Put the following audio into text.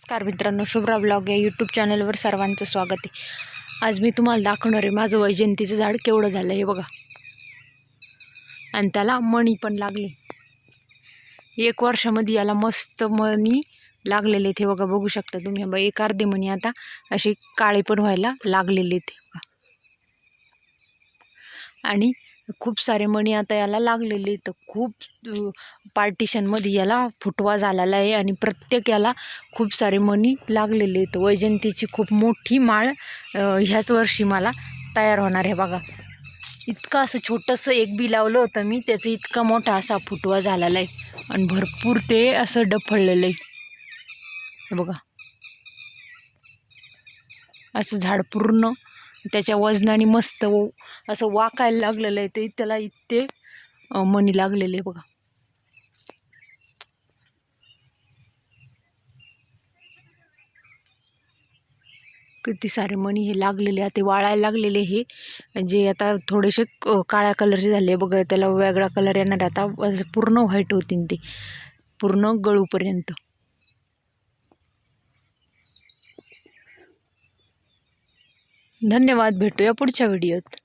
नमस्कार मित्रांनो शुभ्रा ब्लॉग या यूट्यूब चॅनलवर सर्वांचं स्वागत आहे. आज मी तुम्हाला दाखवणार आहे माझं वैजयंतीचं झाड केवढं झालं हे बघा. आणि त्याला मणी पण लागले. एक वर्षामध्ये याला मस्त मणी लागलेले आहेत हे बघा बघू शकता तुम्ही. बघा एक अर्धे मणी आता असे काळे पण व्हायला लागलेले आहेत बघा. आणि खूप सारे मणी आता याला लागलेले आहेत. खूप पार्टिशनमध्ये याला फुटवा झालेला आहे आणि प्रत्येक याला खूप सारे मणी लागलेले आहेत. वैजयंतीची खूप मोठी माळ ह्याच वर्षी मला तयार होणार आहे बघा. इतकं असं छोटंसं एक बी लावलं होतं मी त्याचं इतका मोठा असा फुटवा झालेला आहे. आणि भरपूर ते असं डफळलेलं आहे. बघा. असं झाड पूर्ण त्याच्या वजनाने मस्त असं वाकायला लागलेलं आहे ते त्याला इतके अ, मणी लागलेले आहे बघा. किती सारे मणी हे लागलेले आहे ते वाळायला लागलेले हे. जे आता थोडेसे क- काळ्या कलरचे झाले बघा त्याला वेगळा कलर येणार आता पूर्ण व्हाईट होतील ते. पूर्ण गळूपर्यंत. धन्यवाद. भेटूया पुढच्या व्हिडिओत.